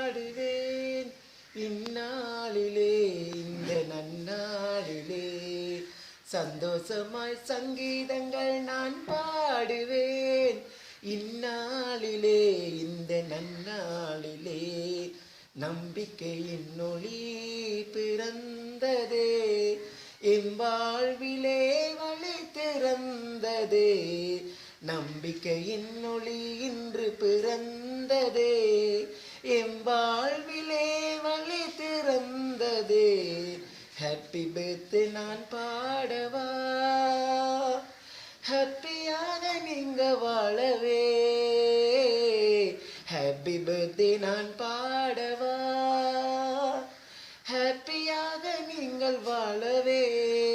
பாடுவேன். இந்நாளிலே இந்த நன்னாளிலே சந்தோஷமாய் சங்கீதங்கள் நான் பாடுவேன். இந்நாளிலே இந்த நன்னாளிலே நம்பிக்கையின் ஒளி பிறந்ததே. என் வாழ்விலே வழி திறந்ததே. நம்பிக்கையின் ஒளி இன்று பிறந்ததே. என் வாழ்விலே வழி திறந்ததே. ஹாப்பி பர்த்டே நான் பாடவா. ஹாப்பியாக நீங்க வாழவே. ஹாப்பி பர்த்டே நான் பாடவா. ஹாப்பியாக நீங்கள் வாழவே.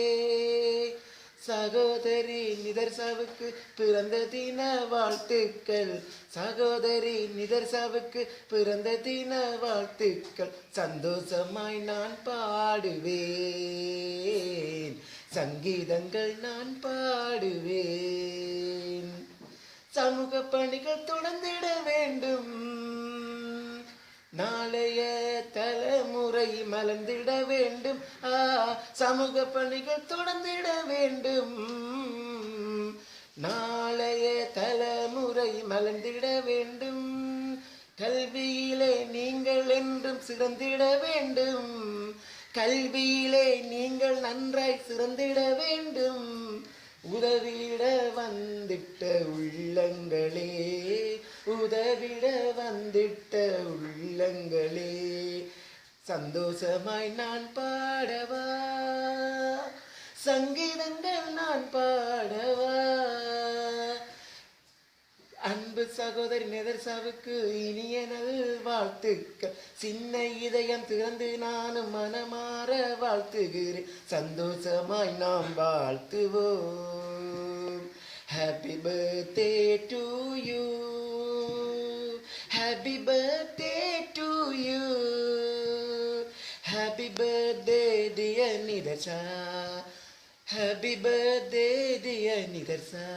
சகோதரி நிதர்சாவுக்கு பிறந்த தின வாழ்த்துக்கள். சகோதரி நிதர்சாவுக்கு பிறந்த தின வாழ்த்துக்கள். சந்தோஷமாய் நான் பாடுவேன். சங்கீதங்கள் நான் பாடுவேன். சமூக பணிகள் தொடர்ந்திட வேண்டும். நாளைய தலைமுறை மலர்ந்திட வேண்டும். ஆ சமூக பணிகள் தொடர்ந்திட வேண்டும். தலைமுறை மலர்ந்திட வேண்டும். கல்வியிலே நீங்கள் என்றும் சிறந்திட வேண்டும். கல்வியிலே நீங்கள் நன்றாய் சிறந்திட வேண்டும். உதவிட வந்திட்ட உள்ளங்களே உதவிட வந்திட்ட உள்ளங்களே. சந்தோஷமாய் நான் பாடவா? சங்கீ நான் பாடவா அன்பு சகோதரி நெதர்சாவுக்கு இனிய வாழ்த்துக்கள். சின்ன இதயம் திறந்து நானும் மனமாற வாழ்த்துகிறேன். சந்தோஷமாய் நாம் வாழ்த்துவோம். Happy birthday to you happy birthday to you happy birthday dear Nidharsa happy birthday dear Nidharsa